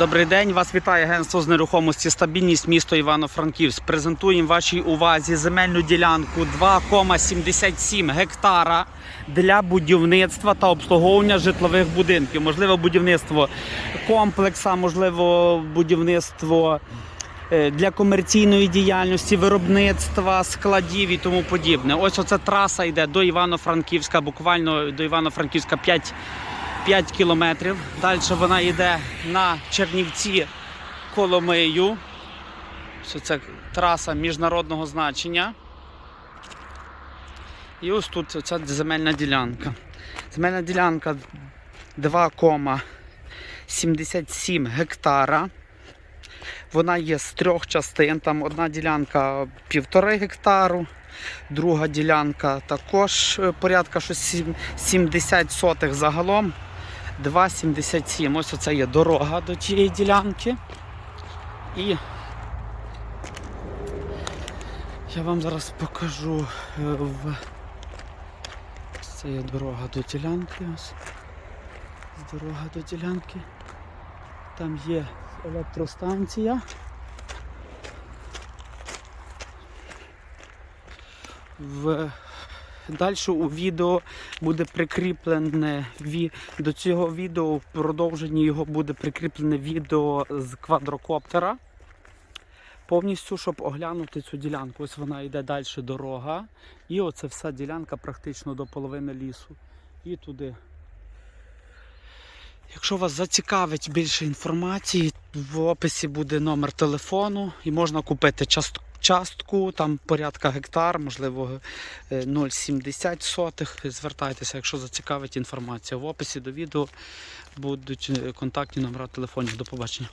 Добрий день, вас вітає агентство з нерухомості стабільність місто Івано-Франківськ. Презентуємо вашій увазі земельну ділянку 2,77 гектара для будівництва та обслуговування житлових будинків. Можливо, будівництво комплекса, можливо, будівництво е, для комерційної діяльності, виробництва, складів і тому подібне. Ось оця траса йде до Івано-Франківська, буквально до Івано-Франківська 5 5 кілометрів. Далі вона йде на Чернівці Коломию. Що це траса міжнародного значення. І ось тут ця земельна ділянка. Земельна ділянка 2,77 гектара. Вона є з трьох частин. Там одна ділянка півтори гектару, друга ділянка також е, порядка 70 сотих загалом. 2,77. Ось оце є дорога до тієї ділянки. І я вам зараз покажу е, в. Це є дорога до ділянки. Ось Дорога до ділянки. Там є електростанція. В... Далі у відео буде прикріплене до цього відео в продовженні його буде прикріплене відео з квадрокоптера. Повністю, щоб оглянути цю ділянку. Ось вона йде далі дорога. І оце вся ділянка практично до половини лісу. І туди. Якщо вас зацікавить більше інформації, в описі буде номер телефону і можна купити част- частку, там порядка гектар, можливо е, 0,70 сотих. Звертайтеся, якщо зацікавить інформація. В описі до відео будуть е, контактні номера телефонів. До побачення.